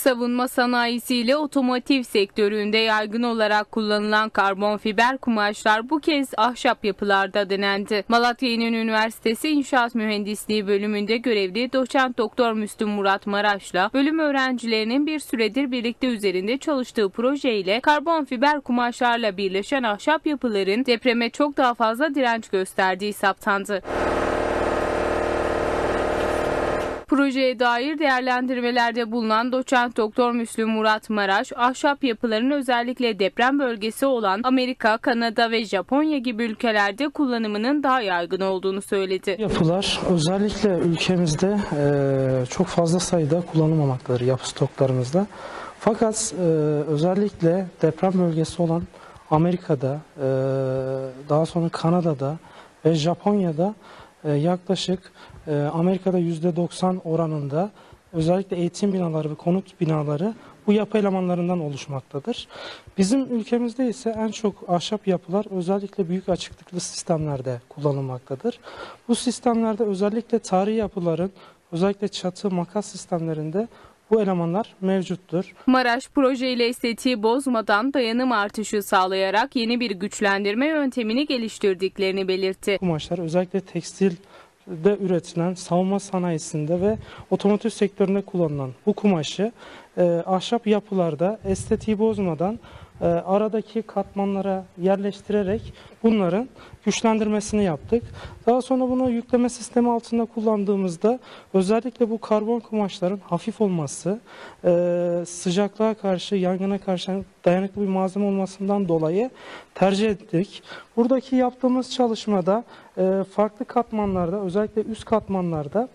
Savunma sanayisiyle otomotiv sektöründe yaygın olarak kullanılan karbon fiber kumaşlar bu kez ahşap yapılarda denendi. Malatya İnönü Üniversitesi İnşaat Mühendisliği bölümünde görevli doçent doktor Müslüm Murat Maraş'la bölüm öğrencilerinin bir süredir birlikte üzerinde çalıştığı projeyle karbon fiber kumaşlarla birleşen ahşap yapıların depreme çok daha fazla direnç gösterdiği saptandı. Projeye dair değerlendirmelerde bulunan doçent doktor Müslüm Murat Maraş, ahşap yapıların özellikle deprem bölgesi olan Amerika, Kanada ve Japonya gibi ülkelerde kullanımının daha yaygın olduğunu söyledi. Yapılar özellikle ülkemizde e, çok fazla sayıda kullanılmamaktadır yapı stoklarımızda. Fakat e, özellikle deprem bölgesi olan Amerika'da, e, daha sonra Kanada'da ve Japonya'da yaklaşık e, Amerika'da %90 oranında özellikle eğitim binaları ve konut binaları bu yapı elemanlarından oluşmaktadır. Bizim ülkemizde ise en çok ahşap yapılar özellikle büyük açıklıklı sistemlerde kullanılmaktadır. Bu sistemlerde özellikle tarihi yapıların özellikle çatı makas sistemlerinde bu elemanlar mevcuttur. Maraş projeyle estetiği bozmadan dayanım artışı sağlayarak yeni bir güçlendirme yöntemini geliştirdiklerini belirtti. Kumaşlar özellikle tekstilde üretilen savunma sanayisinde ve otomotiv sektöründe kullanılan bu kumaşı e, ahşap yapılarda estetiği bozmadan e, aradaki katmanlara yerleştirerek bunların güçlendirmesini yaptık. Daha sonra bunu yükleme sistemi altında kullandığımızda özellikle bu karbon kumaşların hafif olması, e, sıcaklığa karşı, yangına karşı dayanıklı bir malzeme olmasından dolayı tercih ettik. Buradaki yaptığımız çalışmada e, farklı katmanlarda, özellikle üst katmanlarda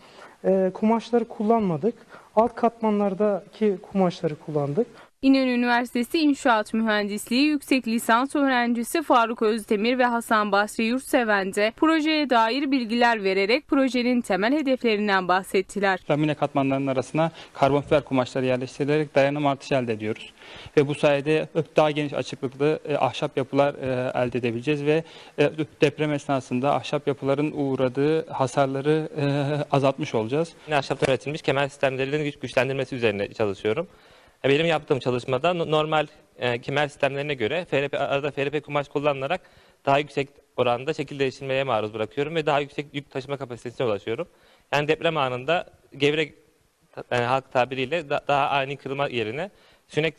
e, kumaşları kullanmadık. Alt katmanlardaki kumaşları kullandık. İnönü Üniversitesi İnşaat Mühendisliği yüksek lisans öğrencisi Faruk Özdemir ve Hasan Basri Yurtseven de projeye dair bilgiler vererek projenin temel hedeflerinden bahsettiler. lamine katmanlarının arasına karbon fiber kumaşları yerleştirilerek dayanım artışı elde ediyoruz. Ve bu sayede daha geniş açıklıklı e, ahşap yapılar e, elde edebileceğiz ve e, deprem esnasında ahşap yapıların uğradığı hasarları azaltmış olacağız. Yine ahşaptan üretilmiş kemer sistemlerinin güç, güçlendirmesi üzerine çalışıyorum. E, Benim yaptığım çalışmada no- normal e, kemer sistemlerine göre FRP, arada FRP kumaş kullanılarak daha yüksek oranda şekil değiştirmeye maruz bırakıyorum ve daha yüksek yük taşıma kapasitesine ulaşıyorum. Yani deprem anında gevrek yani halk tabiriyle da- daha ani kırılma yerine sünek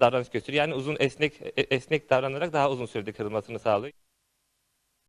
davranış gösteriyor. Yani uzun esnek e- esnek davranarak daha uzun sürede kırılmasını sağlıyor.